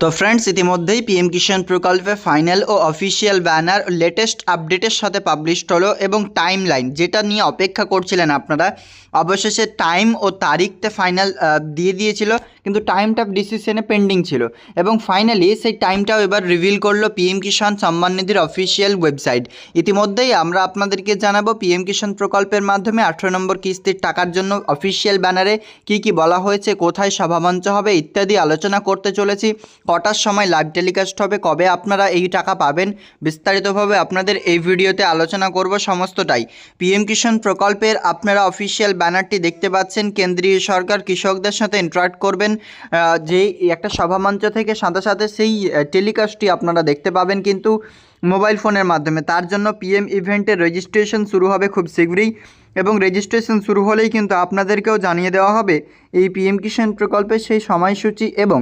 তো ফ্রেন্ডস ইতিমধ্যেই পিএম কিষাণ প্রকল্পে ফাইনাল ও অফিসিয়াল ব্যানার লেটেস্ট আপডেটের সাথে পাবলিশড হলো এবং টাইম লাইন যেটা নিয়ে অপেক্ষা করছিলেন আপনারা, অবশেষে টাইম ও তারিখতে ফাইনাল দিয়ে দিয়েছিল। কিন্তু টাইমটা ডিসিশনে পেন্ডিং ছিল। এবং ফাইনালি সেই টাইমটাও এবার রিভিল করল পিএম কিষাণ সম্মান নিধির অফিসিয়াল ওয়েবসাইট ইতিমধ্যেই আমরা আপনাদেরকে জানাব পিএম কিষাণ প্রকল্পের মাধ্যমে আঠেরো নম্বর কিস্তির টাকার জন্য অফিসিয়াল ব্যানারে কি কি বলা হয়েছে, কোথায় সভামঞ্চ হবে ইত্যাদি আলোচনা করতে চলেছি। কটার সময় লাইভ টেলিকাস্ট হবে, কবে আপনারা এই টাকা পাবেন, বিস্তারিতভাবে আপনাদের এই ভিডিওতে আলোচনা করব সমস্তটাই। পিএম কিষাণ প্রকল্পের আপনারা অফিসিয়াল ব্যানারটি দেখতে পাচ্ছেন, কেন্দ্রীয় সরকার কৃষকদের সাথে ইন্টারাক্ট করবেন। আহ, যে একটা সভামঞ্চ থেকে সাথে সাথে সেই টেলিকাস্টটি আপনারা দেখতে পাবেন কিন্তু মোবাইল ফোনের মাধ্যমে। তার জন্য পিএম ইভেন্টের রেজিস্ট্রেশন শুরু হবে খুব শীঘ্রই এবং রেজিস্ট্রেশন শুরু হলেই কিন্তু আপনাদেরকেও জানিয়ে দেওয়া হবে এই পিএম কিষাণ প্রকল্পের সেই সময়সূচি এবং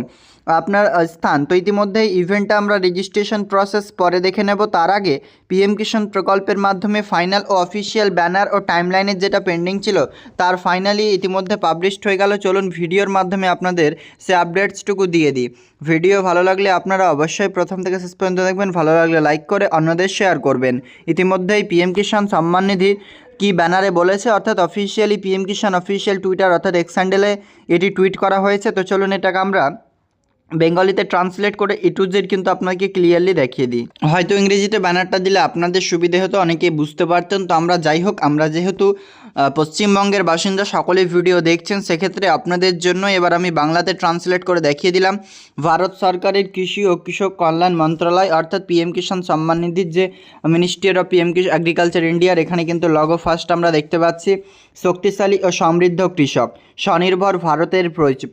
আপনার স্থান। তো ইতিমধ্যে ইভেন্টটা আমরা রেজিস্ট্রেশন প্রসেস পরে দেখে নেব। তার আগে পিএম কিষাণ প্রকল্পের মাধ্যমে ফাইনাল ও অফিসিয়াল ব্যানার ও টাইমলাইনের যেটা পেন্ডিং ছিল, তার ফাইনালি ইতিমধ্যে পাবলিশড হয়ে গেল। চলুন ভিডিওর মাধ্যমে আপনাদের সে আপডেটসটুকু দিয়ে দিই। ভিডিও ভালো লাগলে আপনারা অবশ্যই প্রথম থেকে শেষ পর্যন্ত দেখবেন। ভালো লাগলে লাইক করে অন্যদের শেয়ার করবেন। ইতিমধ্যেই পিএম কিষাণ সম্মান নিধির কি ব্যানারে বলেছে? অর্থাৎ officially PM Kisan official Twitter অর্থাৎ এক্স হ্যান্ডেলে এটি টুইট করা হয়েছে। তো চলুন এটাকে আমরা বেঙ্গলিতে ট্রান্সলেট করে এ টু জেড কিন্তু আপনাকে ক্লিয়ারলি দেখিয়ে দিই। হয়তো ইংরেজিতে ব্যানারটা দিলে আপনাদের সুবিধে হতো, অনেকেই বুঝতে পারতেন। তো আমরা যাই হোক, আমরা যেহেতু পশ্চিমবঙ্গের বাসিন্দা সকলেই ভিডিও দেখছেন, সেক্ষেত্রে আপনাদের জন্য এবার আমি বাংলাতে ট্রান্সলেট করে দেখিয়ে দিলাম। ভারত সরকারের কৃষি ও কৃষক কল্যাণ মন্ত্রণালয়, অর্থাৎ পিএম কিষাণ সম্মান নিধির যে মিনিস্ট্রি অফ পিএম কিষ অ্যাগ্রিকালচার ইন্ডিয়ার এখানে কিন্তু লগো ফার্স্ট আমরা দেখতে পাচ্ছি। শক্তিশালী ও সমৃদ্ধ কৃষক। স্বনির্ভর ভারতের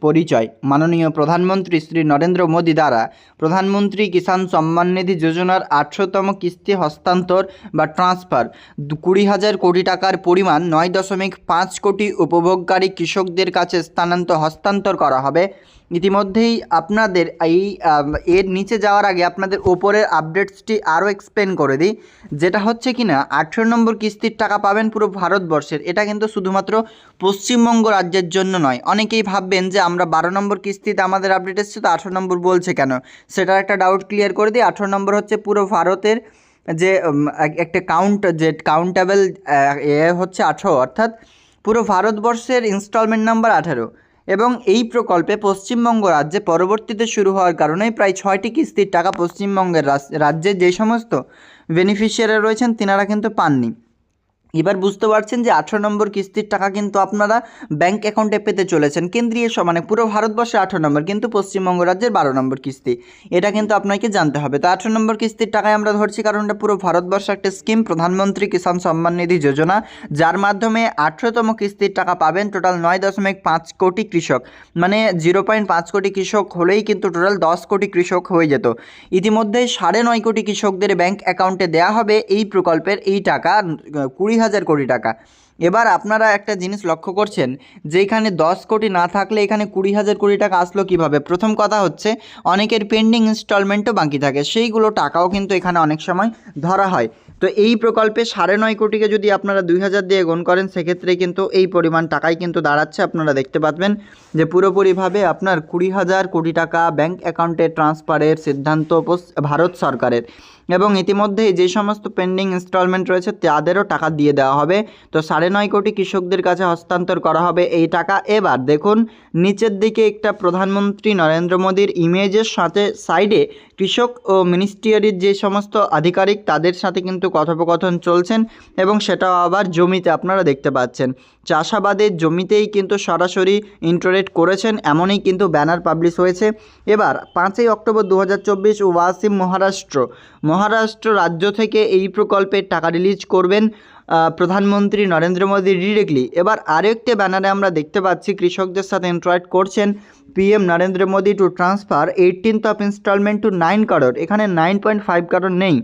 পরিচয়। মাননীয় প্রধানমন্ত্রী শ্রী নরেন্দ্র মোদী দ্বারা প্রধানমন্ত্রী কিষাণ সম্মান নিধি যোজনার আটশোতম কিস্তি হস্তান্তর বা ট্রান্সফার। কুড়ি হাজার কোটি টাকার পরিমাণ নয় দশমিক পাঁচ কোটি উপভোগকারী কৃষকদের কাছে স্থানান্তর হস্তান্তর করা হবে। ইতিমধ্যেই আপনাদের এই এর নিচে যাওয়ার আগে আপনাদের ওপরের আপডেটসটি আরও এক্সপ্লেন করে দিই। যেটা হচ্ছে কি না, আঠেরো নম্বর কিস্তির টাকা পাবেন পুরো ভারতবর্ষের। এটা কিন্তু শুধুমাত্র পশ্চিমবঙ্গ রাজ্যের জন্য নয়। অনেকেই ভাববেন যে আমরা বারো নম্বর কিস্তিতে আমাদের আপডেট এসছে, তো আঠেরো নম্বর বলছে কেন? সেটার একটা ডাউট ক্লিয়ার করে দিই। আঠেরো নম্বর হচ্ছে পুরো ভারতের যে একটা কাউন্ট যে কাউন্টেবল এ হচ্ছে আঠেরো, অর্থাৎ পুরো ভারতবর্ষের ইনস্টলমেন্ট নাম্বার আঠারো। এবং এই প্রকল্পে পশ্চিমবঙ্গ রাজ্যে পরবর্তীতে শুরু হওয়ার কারণেই প্রায় ছয়টি কিস্তির টাকা পশ্চিমবঙ্গের রাজ্যে যে সমস্ত বেনিফিশিয়ারি রয়েছেন, তিনারা কিন্তু পাননি। এবার বুঝতে পারছেন যে আঠেরো নম্বর কিস্তির টাকা কিন্তু আপনারা ব্যাংক অ্যাকাউন্টে পেতে চলেছেন। কেন্দ্রীয় স- মানে পুরো ভারতবর্ষে আঠেরো নম্বর, কিন্তু পশ্চিমবঙ্গ রাজ্যের বারো নম্বর কিস্তি। এটা কিন্তু আপনাকে জানতে হবে। তো আঠেরো নম্বর কিস্তির টাকায় আমরা ধরছি কারণ এটা পুরো ভারতবর্ষে একটা স্কিম প্রধানমন্ত্রী কিষাণ সম্মান নিধি যোজনা, যার মাধ্যমে আঠেরোতম কিস্তির টাকা পাবেন টোটাল নয় দশমিক পাঁচ কোটি কৃষক। মানে জিরো পয়েন্ট পাঁচ কোটি কৃষক হলেই কিন্তু টোটাল দশ কোটি কৃষক হয়ে যেত। ইতিমধ্যে সাড়ে নয় কোটি কৃষকদের ব্যাংক অ্যাকাউন্টে দেওয়া হবে এই প্রকল্পের এই টাকা। কুড়ি হাজার কোটি টাকা। এবার আপনারা একটা জিনিস লক্ষ্য করছেন যে এখানে দশ কোটি না থাকলে এখানে কুড়ি হাজার কোটি টাকা আসলো কীভাবে? প্রথম কথা হচ্ছে, অনেকের পেন্ডিং ইনস্টলমেন্টও বাকি থাকে। সেইগুলো টাকাও কিন্তু এখানে অনেক সময় ধরা হয়। তো এই প্রকল্পে সাড়ে নয় কোটিকে যদি আপনারা দুই হাজার দিয়ে গুণ করেন, সেক্ষেত্রে কিন্তু এই পরিমাণ টাকাই কিন্তু দাঁড়াচ্ছে। আপনারা দেখতে পাচ্বেন যে পুরোপুরিভাবে আপনার কুড়ি হাজার কোটি টাকা ব্যাংক অ্যাকাউন্টে ট্রান্সফারের সিদ্ধান্ত ভারত সরকারের। এবং ইতিমধ্যেই যে সমস্ত পেন্ডিং ইনস্টলমেন্ট রয়েছে, তাদেরও টাকা দিয়ে দেওয়া হবে। তো সাড়ে নয় কোটি কৃষকদের কাছে হস্তান্তর করা হবে এই টাকা। এবার দেখুন, নিচের দিকে একটা প্রধানমন্ত্রী নরেন্দ্র মোদীর ইমেজের সাথে সাইডে কৃষক ও মিনিস্ট্রিয়ারির যে সমস্ত আধিকারিক, তাদের সাথে কিন্তু কথোপকথন চলছেন এবং সেটাও আবার জমিতে আপনারা দেখতে পাচ্ছেন। চাষাবাদের জমিতেই কিন্তু সরাসরি ইন্টারেক্ট করেছেন, এমনই কিন্তু ব্যানার পাবলিশ হয়েছে। এবার পাঁচই অক্টোবর দু হাজার চব্বিশ, ওয়াসিম মহারাষ্ট্র। মহারাষ্ট্র রাজ্য থেকে এই প্রকল্পের টাকা রিলিজ করবেন প্রধানমন্ত্রী নরেন্দ্র মোদী ডিরেক্টলি। এবার আরেকটি ব্যানারে আমরা দেখতে পাচ্ছি, কৃষকদের সাথে ইন্টারাক্ট করছেন PM Narendra Modi to transfer eighteenth of instalment to nine crore এখানে নাইন পয়েন্ট ফাইভ কারোর নেই।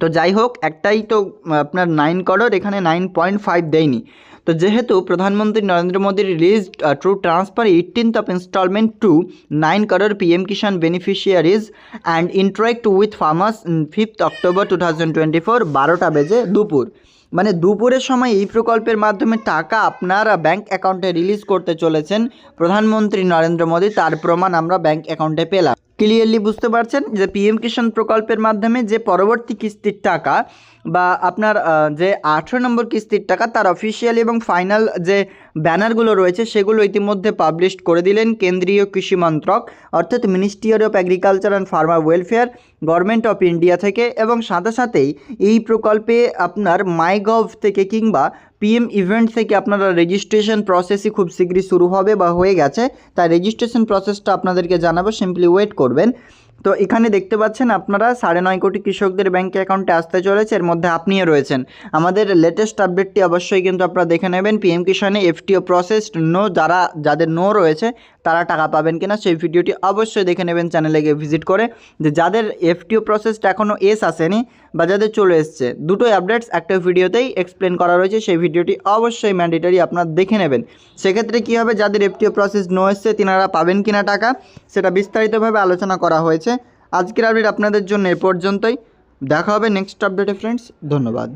তো যাই হোক একটাই তো আপনার নাইন করোর এখানে নাইন পয়েন্ট ফাইভ দেয়নি। তো যেহেতু প্রধানমন্ত্রী নরেন্দ্র মোদীর release to transfer eighteenth of instalment to nine crore PM Kisan beneficiaries and interact with farmers fifth October two thousand twenty four বারোটা বেজে দুপুর। মানে দুপুরের সময় এই প্রকল্পের মাধ্যমে টাকা আপনারা ব্যাংক অ্যাকাউন্টে রিলিজ করতে চলেছেন প্রধানমন্ত্রী নরেন্দ্র মোদী, তার প্রমাণ আমরা ব্যাংক অ্যাকাউন্টে পেলাম। ক্লিয়ারলি বুঝতে পারছেন যে পিএম কিষাণ প্রকল্পের মাধ্যমে যে পরবর্তী কিস্তির টাকা বা আপনার যে আঠেরো নম্বর কিস্তির টাকা, তার অফিসিয়াল এবং ফাইনাল যে ব্যানারগুলো রয়েছে, সেগুলো ইতিমধ্যে পাবলিশ করে দিলেন কেন্দ্রীয় কৃষি মন্ত্রক, অর্থাৎ ministry of agriculture and farmer welfare government of India থেকে, এবং সাথে সাথেই এই প্রকল্পে আপনার মাইগভ থেকে কিংবা পিএম ইভেন্ট থেকে আপনারা রেজিস্ট্রেশন প্রসেসই খুব শীঘ্রই শুরু হবে বা হয়ে গেছে। তাই রেজিস্ট্রেশন প্রসেসটা আপনাদেরকে জানাব সিম্পলি ওয়েট করবেন। তো এখানে দেখতে পাচ্ছেন আপনারা সাড়ে নয় কোটি কৃষকদের ব্যাঙ্ক অ্যাকাউন্টে আসতে চলেছে, এর মধ্যে আপনিও রয়েছেন। আমাদের লেটেস্ট আপডেটটি অবশ্যই কিন্তু আপনারা দেখে নেবেন। পিএম কিষানে এফটিও প্রসেস নো যারা, যাদের নো রয়েছে, তারা টাকা পাবেন কিনা সেই ভিডিওটি অবশ্যই দেখে নেবেন চ্যানেলে গিয়ে ভিজিট করে। যে যাদের এফটিও প্রসেসটা এখনও এস আসেনি বা যাদের চলে এসছে, দুটোই আপডেটস একটা ভিডিওতেই এক্সপ্লেন করা রয়েছে, সেই ভিডিওটি অবশ্যই ম্যান্ডেটারি আপনারা দেখে নেবেন। সেক্ষেত্রে কী হবে? যাদের এফটিও প্রসেস নো এসছে, তিনারা পাবেন কিনা টাকা? সেটা বিস্তারিতভাবে আলোচনা করা হয়েছে। আজকের আপডেট আপনাদের জন্য এ পর্যন্তই। দেখা হবে নেক্সট আপডেটে ফ্রেন্ডস ধন্যবাদ।